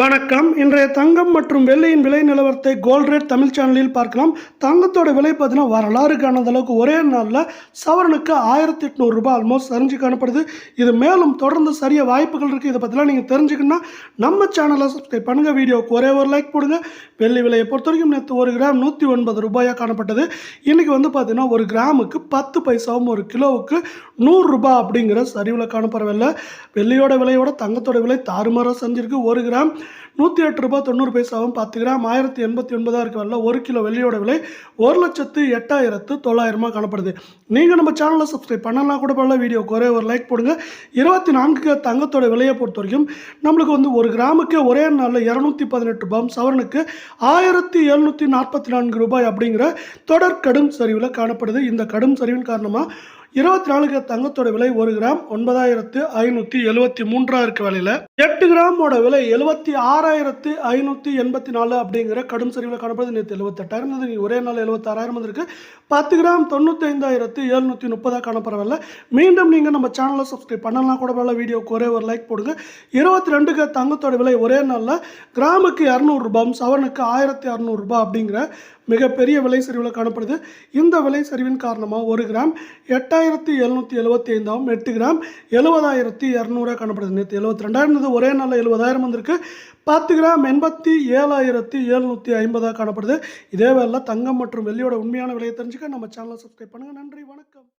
வணக்கம். இன்றைய தங்கம் மற்றும் வெள்ளியின் விலை நிலவரத்தை கோல்ட் ரேட் தமிழ் சேனலில் பார்க்கலாம். தங்கத்தோட விலை பார்த்தீங்கன்னா வரலாறு காணாத அளவுக்கு ஒரே நாளில் சவரனுக்கு ஆயிரத்தி எட்நூறு ரூபாய் ஆல்மோஸ்ட் சரிஞ்சு காணப்படுது. இது மேலும் தொடர்ந்து சரிய வாய்ப்புகள் இருக்குது இதை பற்றிலாம் நீங்கள் தெரிஞ்சுக்கணும்னா நம்ம சேனலை சப்ஸ்கிரைப் பண்ணுங்கள் வீடியோவுக்கு ஒரே ஒரு லைக் போடுங்க. வெள்ளி விலையை பொறுத்த வரைக்கும் நேற்று ஒரு கிராம் நூற்றி ஒன்பது ரூபாயாக காணப்பட்டது. இன்றைக்கி வந்து பார்த்தீங்கன்னா ஒரு கிராமுக்கு பத்து பைசாவும் ஒரு கிலோவுக்கு நூறுரூபா அப்படிங்கிற சரிவில் காணப்படவில்லை. வெள்ளியோட விலையோட தங்கத்தோட விலை தாறுமாறாக செஞ்சுருக்கு ஒரு கிராம் நூற்றி எட்டு ரூபாய் தொண்ணூறு பைசாவும் பத்து கிராம் ஆயிரத்தி எண்பத்தி ஒன்பதாக இருக்க வரல. ஒரு கிலோ வெள்ளியோட விலை ஒரு லட்சத்து எட்டாயிரத்து தொள்ளாயிரமாக காணப்படுது. நீங்கள் நம்ம சேனலை சப்ஸ்கிரைப் பண்ணலாம் கூட பண்ணல வீடியோக்கு ஒரே ஒரு லைக் போடுங்க. இருபத்தி நான்கு தங்கத்தோட விலையை பொறுத்த வரைக்கும் நம்மளுக்கு வந்து ஒரு கிராமுக்கு ஒரே நாளில் இரநூத்தி பதினெட்டு ரூபாய் சவரனுக்கு ஆயிரத்தி எழுநூற்றி நாற்பத்தி நான்கு ரூபாய் அப்படிங்கிற தொடர் கடும் சரிவில் காணப்படுது. இந்த கடும் சரிவின் காரணமாக இருபத்தி நாலு தங்கத்தோட விலை ஒரு கிராம் ஒன்பதாயிரத்து ஐநூற்றி எழுபத்தி மூன்றா இருக்க விலையில். எட்டு கிராமோட விலை எழுபத்தி ஆறாயிரத்து ஐநூற்றி எண்பத்தி நாலு அப்படிங்கிற கடும் சரிவில் காணப்படுது. நேற்று எழுபத்தெட்டாயிரம் இருந்தது. ஒரே நாள் எழுபத்தாறாயிரம் வந்திருக்கு. பத்து கிராம் தொண்ணூத்தைந்தாயிரத்து எழுநூற்றி முப்பதாக காணப்படவில்லை. மீண்டும் நீங்கள் நம்ம சேனலை சப்ஸ்கிரைப் பண்ணலாம் கூட பரவாயில்ல. வீடியோக்கு ஒரே ஒரு லைக் போடுங்க. இருபத்தி ரெண்டுக்கு தங்கத்தோட விலை ஒரே நாளில் கிராமுக்கு இரநூறுபாயும் சவரனுக்கு ஆயிரத்தி அறநூறுபா அப்படிங்கிற மிகப்பெரிய விலை சரிவில் காணப்படுது. இந்த விலை சரிவின் காரணமாக ஒரு கிராம் எட்டாயிரத்தி எழுநூற்றி எழுபத்தி ஐந்தாவும் எட்டு கிராம் எழுபதாயிரத்தி இரநூறுவா காணப்படுது. நேற்று எழுபத்தி ரெண்டாயிரம் இருந்தது. ஒரே நாளில் எழுபதாயிரம் வந்திருக்கு. பத்து கிராம் எண்பத்தி ஏழாயிரத்தி எழுநூற்றி ஐம்பதாக காணப்படுது. இதே வேலை தங்கம் மற்றும் வெள்ளியோட உண்மையான விலையை தெரிஞ்சுக்க நம்ம சேனலை சப்ஸ்கிரைப் பண்ணுங்கள் நன்றி. வணக்கம்.